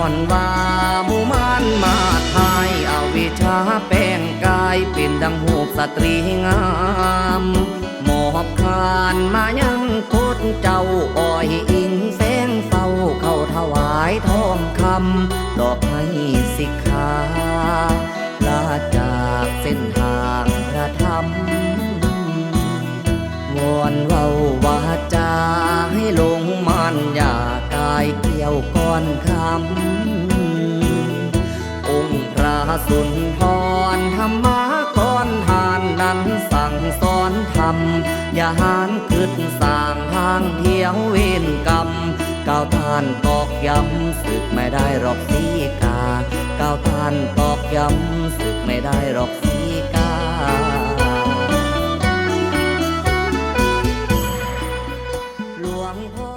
อนว่ามู่มานมาทายเอาวิชาแป้งกายเป็นดังหูสตรีงามหมอบคานมายังโคดเจ้าอ้อยอิงแสงเฝ้าเข้าถวายทองคำดอกให้สิกขาลาจากเส้นทางพระธรรมวอนเว้าวาจาให้ลงมันยาายเกี่ยวก้อนคำองค์พระสุนทรธรรมากรทานนั้นสั่งสอนธรรม อย่าหานขึ้นสร้างทางเที่ยวเวรกรรมก้าวท่านตอกย้ำศึกไม่ได้หรอกสีกาก้าวท่านตอกย้ำศึกไม่ได้หรอกสีกาหลวงพ่อ